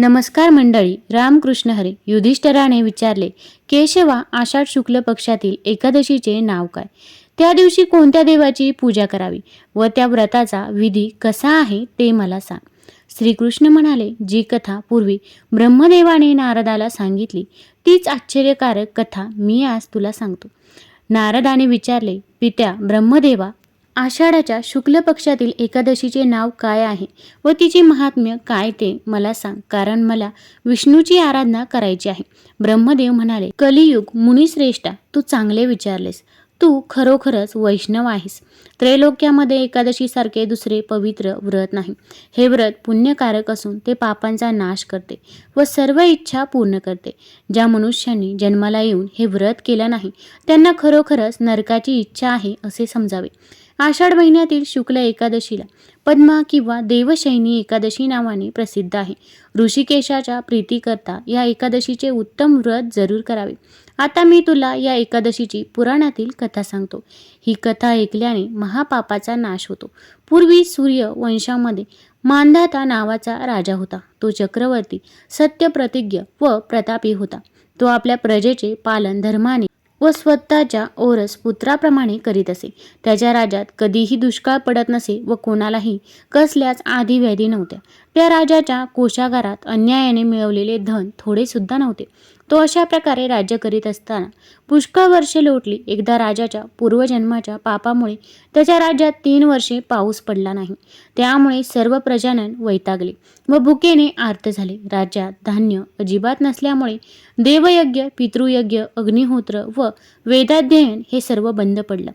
नमस्कार मंडळी रामकृष्ण हरे युधिष्ठराने विचारले केशवा आषाढ शुक्ल पक्षातील एकादशीचे नाव काय? त्या दिवशी कोणत्या देवाची पूजा करावी व त्या व्रताचा विधी कसा आहे ते मला सांग. श्रीकृष्ण म्हणाले जी कथा पूर्वी ब्रह्मदेवाने नारदाला सांगितली तीच आश्चर्यकारक कथा मी आज तुला सांगतो. नारदाने विचारले पित्या ब्रह्मदेवा आषाढाच्या शुक्ल पक्षातील एकादशीचे नाव काय आहे व तिचे महात्म्य काय ते मला सांग. कारण मला विष्णूची आराधना करायची आहे. ब्रह्मदेव म्हणाले कलियुग मुनिश्रेष्ठा तू चांगले विचारलेस. तू खरोखरच वैष्णव आहेस. त्रैलोक्यामध्ये एकादशीसारखे दुसरे पवित्र व्रत नाही. हे व्रत पुण्यकारक असून ते पापांचा नाश करते व सर्व इच्छा पूर्ण करते. ज्या मनुष्यांनी जन्माला येऊन हे व्रत केलं नाही त्यांना खरोखरच नरकाची इच्छा आहे असे समजावे. आषाढ महिन्यातील शुक्ल एकादशीला पद्मा किंवा देवशैनी एकादशी नावाने प्रसिद्ध आहे. ऋषिकेशाच्या प्रीतीकरता या एकादशीचे उत्तम व्रत जरूर करावे. आता मी तुला या एकादशीची पुराणातील कथा सांगतो. ही कथा ऐकल्याने महापापाचा नाश होतो. पूर्वी सूर्य वंशामध्ये मांधाता नावाचा राजा होता. तो चक्रवर्ती सत्यप्रतिज्ञ व प्रतापी होता. तो आपल्या प्रजेचे पालन धर्माने व स्वतःच्या ओरस पुत्राप्रमाणे करीत असे. त्याच्या राज्यात कधीही दुष्काळ पडत नसे व कोणालाही कसल्याच आधी व्याधी नव्हत्या. त्या राजाच्या कोशागारात अन्यायाने मिळवलेले धन थोडे सुद्धा नव्हते. तो अशा प्रकारे राज्य करीत असताना पुष्कळ वर्षे लोटली. एकदा राजाच्या पूर्वजन्माच्या पापामुळे त्याच्या राज्यात तीन वर्षे पाऊस पडला नाही. त्यामुळे सर्व प्रजानन वैतागले व भुकेने आर्त झाले. राज्यात धान्य अजिबात नसल्यामुळे देवयज्ञ पितृयज्ञ अग्निहोत्र व वेदाध्ययन हे सर्व बंद पडलं.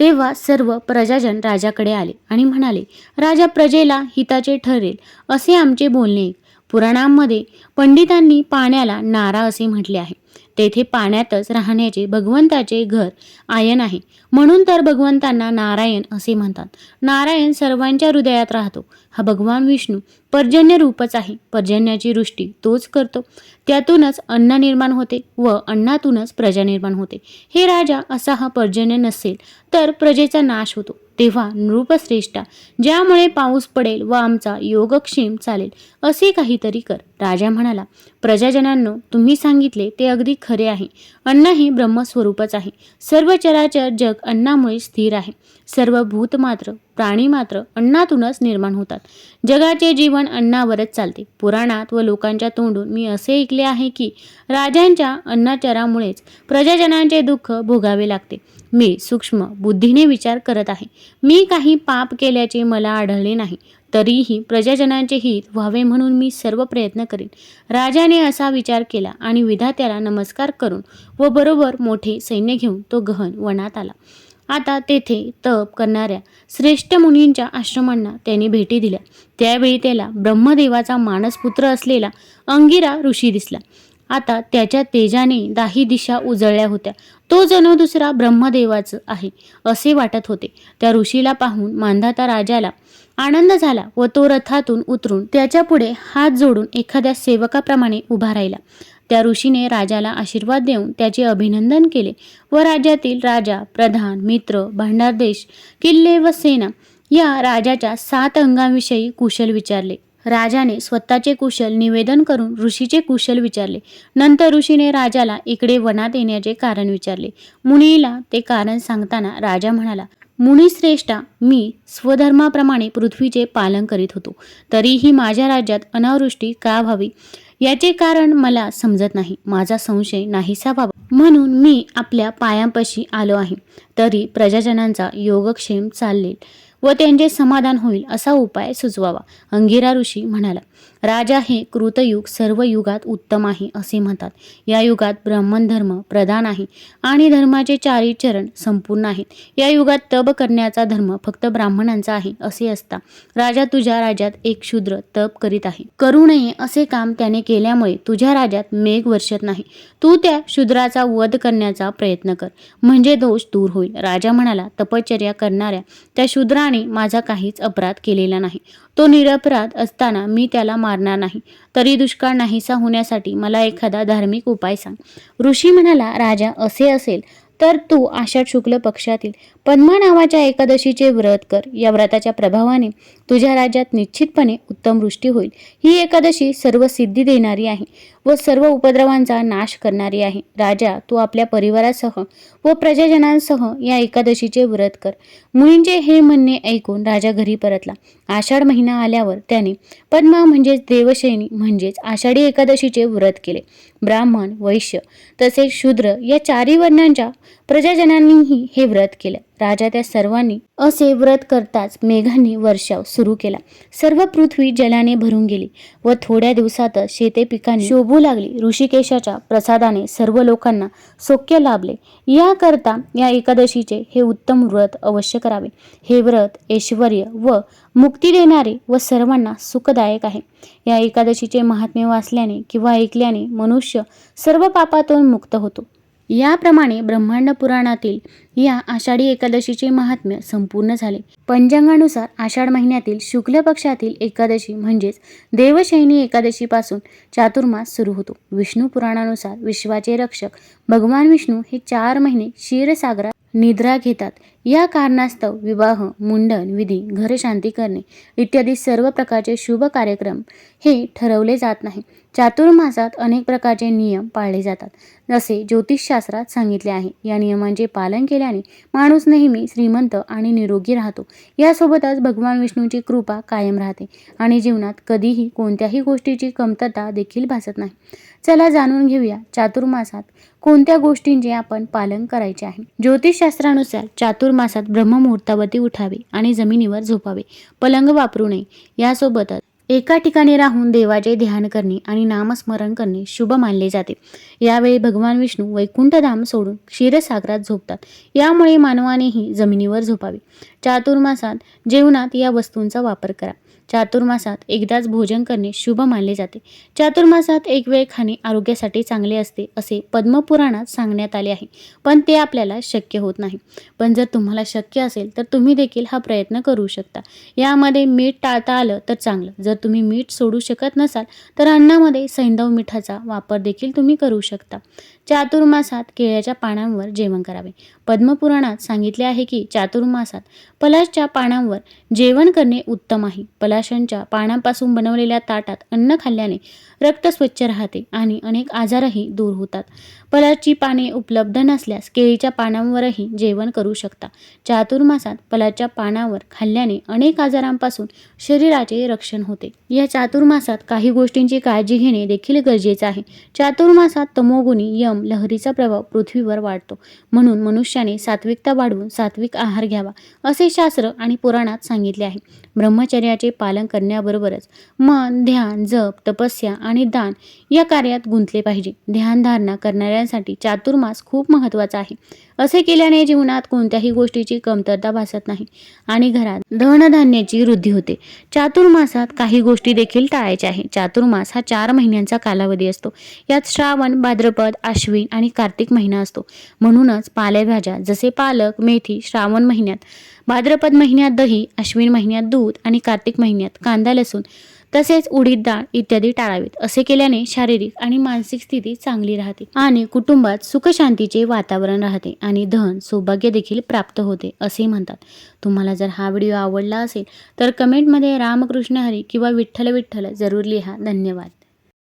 तेव्हा सर्व प्रजाजन राजाकडे आले आणि म्हणाले राजा प्रजेला हिताचे ठरेल असे आमचे बोलणे पुराणांमध्ये पंडितांनी पाण्याला नारा असे म्हटले आहे. तेथे पाण्यातच राहण्याचे भगवंताचे घर आयन आहे. म्हणून तर भगवंतांना नारायण असे म्हणतात. नारायण सर्वांच्या हृदयात राहतो. हा भगवान विष्णू पर्जन्य रूपच आहे. पर्जन्याची वृष्टी तोच करतो. त्यातूनच अन्न निर्माण होते व अन्नातूनच प्रजा निर्माण होते. हे राजा असा हा पर्जन्य नसेल तर प्रजेचा नाश होतो. तेव्हा नृपश्रेष्ठा ज्यामुळे पाऊस पडेल व आमचा योगक्षेम चालेल असे काहीतरी कर. राजा म्हणाला प्रजाजनांनो तुम्ही सांगितले ते अगदी खरे आहे. अन्न हे ब्रह्मस्वरूपच आहे. सर्व चराचर जग अन्नामुळे स्थिर आहे. सर्व भूत मात्र प्राणी मात्र अन्नातूनच निर्माण होतात. जगाचे जीवन अन्नावरच चालते. पुराणात व लोकांच्या तोंडून मी असे ऐकले आहे की राजांच्या अन्नाचरामुळेच प्रजाजनांचे दुःख भोगावे लागते. मी सूक्ष्म बुद्धीने विचार करत आहे. मी काही पाप केल्याचे मला आढळले नाही तरीही प्रजाजनांचे हित व्हावे म्हणून मी सर्व प्रयत्न करेन. राजाने असा विचार केला आणि विधात्याला नमस्कार करून व बरोबर मोठे सैन्य घेऊन तो गहन वनात आला. आता तेथे तप करणाऱ्या श्रेष्ठ मुनींच्या आश्रमांना त्याने भेटी दिल्या. त्यावेळी त्याला ब्रह्मदेवाचा मानसपुत्र असलेला अंगिरा ऋषी दिसला. आता त्याच्या तेजाने दाही दिशा उजळल्या होत्या. तो जणू दुसरा ब्रह्मदेवाचं आहे असे वाटत होते. त्या ऋषीला पाहून मांधाता राजाला आनंद झाला व तो रथातून उतरून त्याच्या पुढे हात जोडून एखाद्या सेवकाप्रमाणे उभा राहिला. त्या ऋषीने राजाला आशीर्वाद देऊन त्याचे अभिनंदन केले व राज्यातील राजा प्रधान मित्र भांडारदेश किल्ले व सेना या राजाच्या सात अंगांविषयी कुशल विचारले. राजाने स्वतःचे कुशल निवेदन करून ऋषीचे कुशल विचारले. नंतर ऋषीने राजाला इकडे वनात येण्याचे कारण विचारले. मुनीला ते कारण सांगताना राजा म्हणाला मुनिश्रेष्ठा मी स्वधर्माप्रमाणे पृथ्वीचे पालन करीत होतो. तरीही माझ्या राज्यात अनावृष्टी का व्हावी? याचे कारण मला समजत नाही. माझा संशय नाहीसा व्हावा. म्हणून मी आपल्या पायांपाशी आलो आहे. तरी प्रजाजनांचा योगक्षेम चाललेल. व त्यांचे समाधान होईल असा उपाय सुचवावा. अंगिरा ऋषी म्हणाला राजा हे कृतयुग सर्व युगात उत्तम आहे असे म्हणतात. या युगात ब्राह्मण धर्म प्रधान आहे आणि धर्माचे चारी चरण संपूर्ण आहेत. या युगात तप करण्याचा धर्म फक्त ब्राह्मणांचा आहे असे असता. राजा तुझ्या राज्यात एक शूद्र तप करीत आहे. करू नये असे काम त्याने केल्यामुळे तुझ्या राज्यात मेघ वर्षत नाही. तू त्या शूद्राचा वध करण्याचा प्रयत्न कर. म्हणजे दोष दूर होईल. राजा म्हणाला तपश्चर्या करणाऱ्या त्या शूद्राने माझा काहीच अपराध केलेला नाही. तो निरपराध असताना मी त्याला मारणार नाही. तरी दुष्काळ नाहीसा होण्यासाठी मला एखादा धार्मिक उपाय सांग. ऋषी म्हणाला राजा असे असेल तर तू आषाढ शुक्ल पक्षातील पद्मा नावाच्या एकादशीचे व्रत कर. या व्रताच्या प्रभावाने तुझ्या राज्यात निश्चितपणे उत्तम वृष्टी होईल. ही एकादशी सर्व सिद्धी देणारी आहे. व सर्व उपद्रवांचा नाश करणारी आहे. राजा तू आपल्या परिवारासह व प्रजाजनांसह या एकादशीचे व्रत कर. मुलींचे हे म्हणणे ऐकून राजा घरी परतला. आषाढ महिना आल्यावर त्याने पद्मा म्हणजेच देवशैनी म्हणजेच आषाढी एकादशीचे व्रत केले. ब्राह्मण वैश्य तसेच शूद्र या चारी वर्णांच्या प्रजाजनांनीही हे व्रत केलं. राजा त्या सर्वांनी असे व्रत करताच मेघांनी वर्षाव सुरू केला. सर्व पृथ्वी जलाने भरून गेली व थोड्या दिवसातच शेते पिकांनी शोभू लागली. ऋषिकेशाच्या प्रसादाने सर्व लोकांना सौख्य लाभले. याकरता या एकादशीचे हे उत्तम व्रत अवश्य करावे. हे व्रत ऐश्वर व मुक्ती देणारे व सर्वांना सुखदायक आहे. या एकादशीचे महात्म्य वाचल्याने किंवा ऐकल्याने मनुष्य सर्व पापातून मुक्त होतो. याप्रमाणे ब्रह्मांड पुराणातील या आषाढी एकादशीचे महात्म्य संपूर्ण झाले. पंचांगानुसार आषाढ महिन्यातील शुक्ल पक्षातील एकादशी म्हणजेच देवशैनी एकादशीपासून चातुर्मास सुरू होतो. विष्णू पुराणानुसार विश्वाचे रक्षक भगवान विष्णू हे चार महिने क्षीरसागरात निद्रा घेतात. या कारणास्तव विवाह मुंडन विधी घरशांती करणे इत्यादी सर्व प्रकारचे शुभ कार्यक्रम हे ठरवले जात नाही. चातुर्मासात अनेक प्रकारचे नियम पाळले जातात. जसे ज्योतिषशास्त्रात सांगितले आहे या नियमांचे पालन केल्याने माणूस नेहमी श्रीमंत आणि निरोगी राहतो. यासोबतच भगवान विष्णूची कृपा कायम राहते आणि जीवनात कधीही कोणत्याही गोष्टीची कमतरता देखील भासत नाही. चला जाणून घेऊया चातुर्मासात कोणत्या गोष्टींचे आपण पालन करायचे आहे. ज्योतिषशास्त्रानुसार चातुर्मासात ब्रह्ममुहूर्तावरती उठावे आणि जमिनीवर झोपावे. पलंग वापरू नये. यासोबतच एका ठिकाणी राहून देवाचे ध्यान करणे आणि नामस्मरण करणे शुभ मानले जाते. यावेळी भगवान विष्णू वैकुंठधाम सोडून क्षीरसागरात झोपतात. यामुळे मानवानेही जमिनीवर झोपावे. चातुर्मासात जेवणात या वस्तूंचा वापर करा. चातुर्मासात एकदाच भोजन करणे शुभ मानले जाते. चातुर्मासात एक वेळ खाणे आरोग्यासाठी चांगले असते असे पद्मपुराणात सांगण्यात आले आहे. पण ते आपल्याला शक्य होत नाही. पण जर तुम्हाला शक्य असेल तर तुम्ही देखील हा प्रयत्न करू शकता. यामध्ये मीठ टाळता आलं तर चांगलं. जर तुम्ही मीठ सोडू शकत नसाल तर अन्नामध्ये सैंदव मिठाचा वापर देखील तुम्ही करू शकता. चातुर्मासात केळ्याच्या पानांवर जेवण करावे. पद्मपुराणात सांगितले आहे की चातुर्मासात पलाशच्या पानांवर जेवण करणे उत्तम आहे. पलाशांच्या पानांपासून बनवलेल्या ताटात अन्न खाल्ल्याने रक्त स्वच्छ राहते आणि अनेक आजारही दूर होतात. पलाची पाने उपलब्ध नसल्यास केळीच्या पानांवरही जेवण करू शकता. चातुर्मासात पलाच्या पानावर खाल्ल्याने अनेक आजारांपासून शरीराचे रक्षण होते. या चातुर्मासात काही गोष्टींची काळजी घेणे देखील गरजेचे आहे. चातुर्मासात तमोगुणी यम लहरीचा प्रभाव पृथ्वीवर वाढतो. म्हणून मनुष्याने सात्विकता वाढवून सात्विक आहार घ्यावा असे शास्त्र आणि पुराणात सांगितले आहे. ब्रह्मचर्याचे पालन करण्याबरोबरच मन ध्यान जप तपस्या आणि दान या कार्यात गुंतले पाहिजे. ध्यानधारणा करणाऱ्या करणाऱ्यांसाठी चातुर्मास खूप महत्त्वाचा आहे. असे केल्याने जीवनात कोणत्याही गोष्टीची कमतरता भासत नाही आणि घरात धनधान्याची वृद्धी होते. चातुर्मासात काही गोष्टी देखील टाळायच्या आहे चातुर्मास हा चार महिन्यांचा कालावधी असतो. यात श्रावण भाद्रपद आश्विन आणि कार्तिक महिना असतो. म्हणूनच पालेभाज्या जसे पालक मेथी श्रावण महिन्यात भाद्रपद महिन्यात दही अश्विन महिन्यात दूध आणि कार्तिक महिन्यात कांदा लसूण तसेच उडीद डाळ इत्यादी टाळावीत. असे केल्याने शारीरिक आणि मानसिक स्थिती चांगली राहते आणि कुटुंबात सुखशांतीचे वातावरण राहते आणि धन सौभाग्य देखील प्राप्त होते असे म्हणतात. तुम्हाला जर हा व्हिडिओ आवडला असेल तर कमेंटमध्ये रामकृष्ण हरी किंवा विठ्ठल विठ्ठल जरूर लिहा. धन्यवाद.